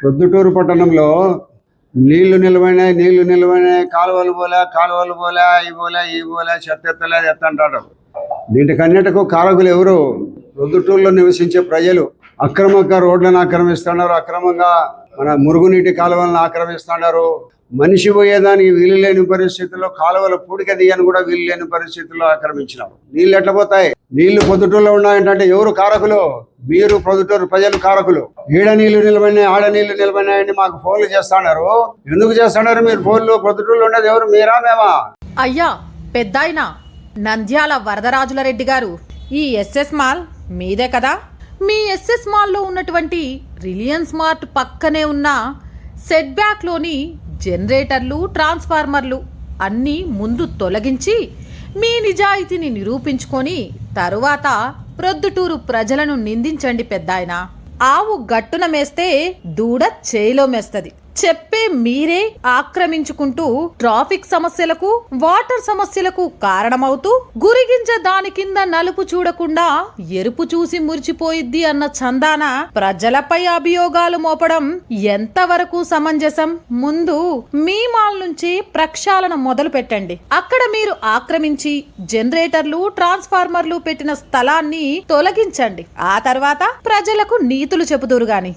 ప్రొద్దుటూరు పట్టణంలో నీళ్ళు నిలవైనాయి నీళ్ళు నిలవైనాయి కాలువలు పోలే కాలువలు పోలే ఈ పోలే ఈ పోలే చెత్త ఎత్తలే ఎత్తంటాడు దీనికన్నిటికూ కారకులు ఎవరు? ప్రొద్దుటూరులో నివసించే ప్రజలు అక్రమంగా రోడ్లను ఆక్రమిస్తున్నారు అక్రమంగా మన మురుగునీటి కాలువలను ఆక్రమిస్తున్నారు. మనిషి పోయేదానికి వీలు లేని పరిస్థితుల్లో కాలువల పూడిక దియని కూడా వీలు లేని పరిస్థితుల్లో ఆక్రమించినారు. నీళ్ళు ఎట్లా పోతాయి? నీళ్ళు పొద్దుటూరులో ఉన్నాయంటే ఎవరు కారకులు? మీరు పొద్దుటూరు ప్రజలు కారకులు. ఈడ నీళ్ళు నిలబడినాయి ఆడ నీళ్ళు నిలబడినాయని మాకు ఫోన్లు చేస్తున్నారు. ఎందుకు చేస్తున్నారు మీరు ఫోన్లు? పొద్దుటూరులో ఉండేది ఎవరు? మీరా మేమా? అయ్యా పెద్దాయన నంద్యాల వరదరాజుల రెడ్డి గారు. ఈ ఎస్ఎస్ మాల్ మీదే కదా? మీ ఎస్ఎస్ మాల్లో ఉన్నటువంటి రిలయన్స్ మార్ట్ పక్కనే ఉన్న సెట్ బ్యాక్లోని జనరేటర్లు ట్రాన్స్ఫార్మర్లు అన్నీ ముందు తొలగించి మీ నిజాయితీని నిరూపించుకొని తరువాత ప్రొద్దుటూరు ప్రజలను నిందించండి పెద్దాయన. ఆవు గట్టున మేస్తే దూడ చేయిలో మేస్తుంది. చెప్పే మీరే ఆక్రమించుకుంటూ ట్రాఫిక్ సమస్యలకు వాటర్ సమస్యలకు కారణమవుతూ గురిగింజ దాని కింద నలుపు చూడకుండా ఎరుపు చూసి మురిచిపోయిద్ది అన్న చందాన ప్రజలపై అభియోగాలు మోపడం ఎంతవరకు సమంజసం? ముందు మీ మాల్ నుంచి ప్రక్షాళన మొదలు పెట్టండి. అక్కడ మీరు ఆక్రమించి జనరేటర్లు ట్రాన్స్ఫార్మర్లు పెట్టిన స్థలాన్ని తొలగించండి. ఆ తర్వాత ప్రజలకు నీతులు చెబుదురు గాని